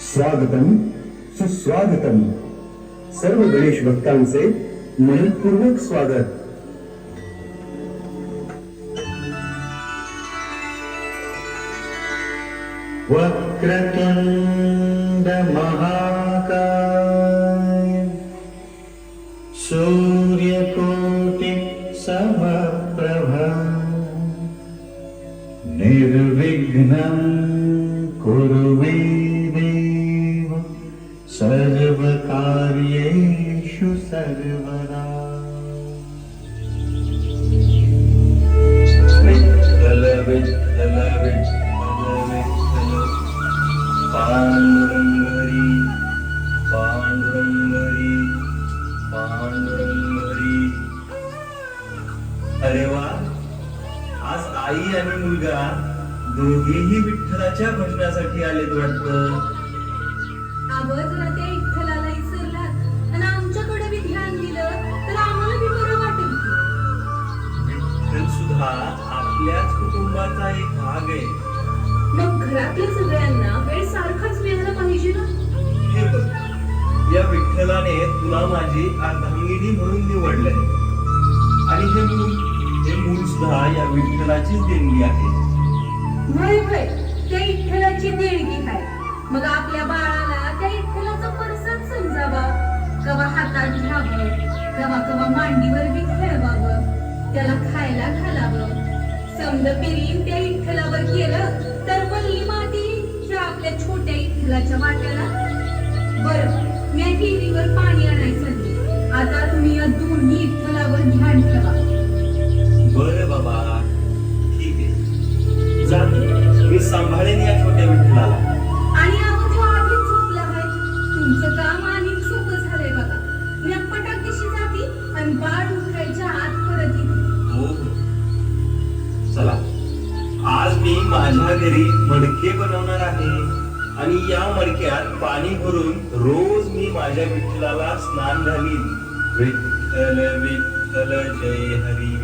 स्वागतम सुस्वागतम. सर्व गणेश भक्तांचे मनपूर्वक स्वागत. वक्रतुंड महाकाय सूर्यकोटि समप्रभा निर्विघ्नं देव सर्वकार्येषु सर्वदा। विठ्ठल आई आणि मुलगा दोघेही विठ्ठलाच्या भजनासाठी आलेत वाटतं. अगं जरा त्या विठ्ठलाला विसरलात आणि आमच्याकडे बी ध्यान दिलं तर आम्हाला बी बरं वाटेल. की. विठ्ठल सुद्धा आपल्याच कुटुंबाचा एक भाग आहे. मग घरातल्या सगळ्यांना वेळ सारखाच मिळाला पाहिजे ना? हे बघ या विठ्ठलाने तुला माझी अर्धांगिनी म्हणून निवडलंय. आणि हे मूल हे मूल सुद्धा या विठ्ठलाचीच देणगी आहे. त्या विठ्ठलाची देणगी आहे. मग आपल्या बाळाला त्या विठ्ठलाचा परसाद समजावा. कवा हातात घ्यावं कवा कवा मांडीवर बी खेळवावं. त्याला खायला घालावं. समद पिरीन त्या विठ्ठलावर केलं तर वल्ली माती ह्या आपल्या छोट्या विठ्ठलाच्या वाट्याला. बरं मी टीव्हीवर पाणी आणायचं आता तुम्ही या दोन्ही विठ्ठलावर ध्यान ठेवा. बरं बाबा ठीक आहे. जा तू. मी सांभाळेन या छोट्या विठ्ठलाला. आणि अगं तो आधीच झोपला आहे तुमचं काम आणि सोपं झालंय बघा. मी पटाक दिशी जाती आणि बाळ उठायच्या आत परत येते. हो हो. चला. आज मी माझ्या घरी मडके बनवणार आहे. आणि या मडक्यात पाणी भरून रोज मी माझ्या विठ्ठलाला स्नान घालीन. विठ्ठल विठ्ठल जय हरी.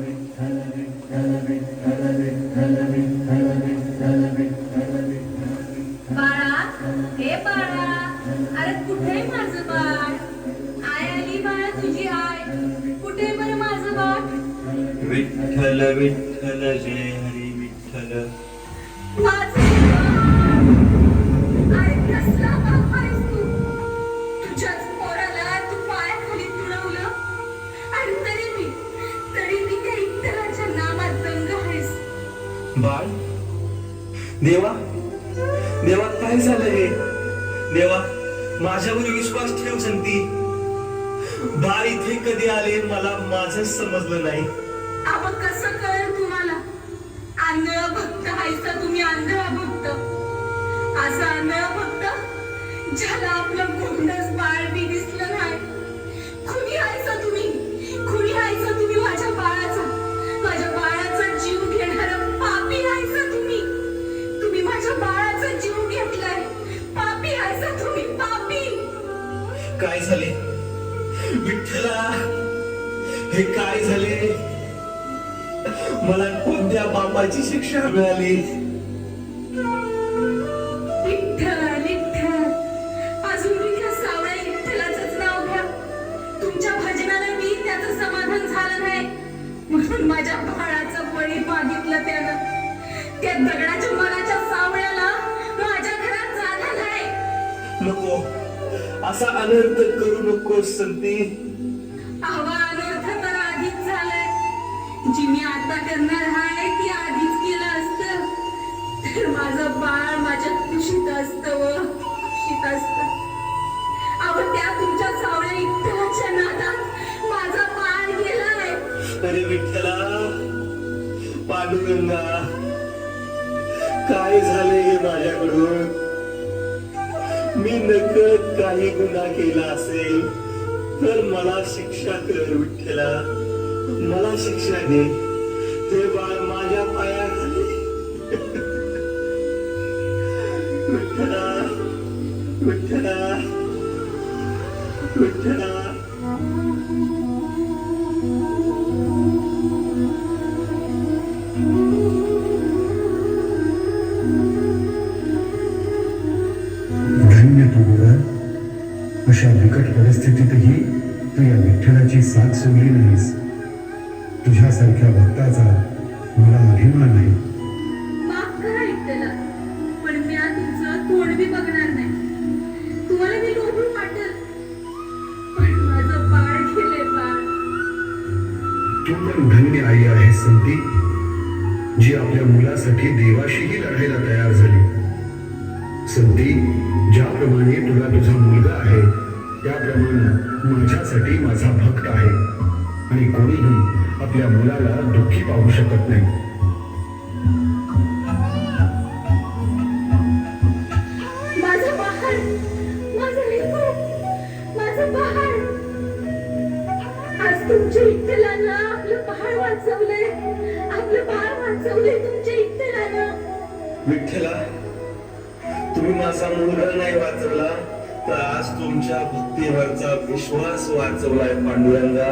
विठ्ठल विठ्ठल. जय हरी विठ्ठल बाळ. देवा देवा काय झालं हे? देवा माझ्यावर विश्वास ठेव संती. बाळ इथे कधी आले मला माझं समजलं नाही. आपण कसं कळेल तुम्हाला? आंधळ भक्त हायसा तुम्ही आंधळा भक्त असा आंधळा भक्त ज्याला आपलं गोंडस बाळ बी दिसलं नाही. खुनी हायसा तुम्ही. खुनी हायसा तुम्ही माझ्या बाळाचा. माझ्या बाळाचा जीव घेणारा पापी हायसा तुम्ही. तुम्ही माझ्या बाळाचा जीव घेतलाय. पापी हायसा तुम्ही पापी. काय झाले? विठ्ठला हे काय झाले? मला कोणत्या बापाची शिक्षा मिळाली? विठ्ठल विठ्ठल. अजून मी त्या सावळ्या विठ्ठलाचंच नाव घ्या. तुमच्या भजनाला मी त्याचं समाधान झालं नाही. म्हणून माझ्या बाळाचं बळी मागितलं त्यानं. त्या दगडाच्या मनाच्या सावळ्याला माझ्या घरात जागा नाही. नको. असा अनर्थ करू नकोस संती. जी मी आता करणार आहे ती आधीच केलं असतं. तर माझं बाळ माझ्या खुशीत असतं व खुशीत असतं. अहो त्या तुमच्या सावळ्या विठ्ठलाच्या नादात माझा बाळ गेलाय. अरे विठ्ठला पांडुरंगा काय झाले हे माझ्याकडून? मी नकळत काही गुन्हा केला असेल तर मला शिक्षा कर विठ्ठला. मला शिक्षा दे. ते बाळ माझ्या पायाखाली. विठ्ठला विठ्ठला विठ्ठला. धन्य तू मुला अशा बिकट परिस्थितीतही तू या विठ्ठलाची साथ सोडली नाहीस. तुझ्यासारख्या भक्ताचा मला अभिमान आहे. माफ करा विठ्ठला पण मी आज तुमचं तोंड बी बघणार नाही. तुम्हाला मी लोभून वाटल पण माझं बाळ गेले बाळ. तू पण धन्य आई आहे संती जी आपल्या मुलासाठी देवाशीही लढायला तयार झाली. संती ज्याप्रमाणे तुला तुझा मुलगा आहे त्याप्रमाणे माझ्यासाठी माझा भक्त आहे. आणि कोणीही आपल्या मुलाला दुःखी पाहू शकत नाही. आज तुमच्या विठ्ठलानं आपलं बाळ वाचवलंय. आपलं बाळ वाचवलंय तुमच्या विठ्ठलानं विठ्ठला तुम्ही माझा मुलगा नाही वाचवला तर आज तुमच्या भक्तीवरचा विश्वास वाचवलाय पांडुरंगा.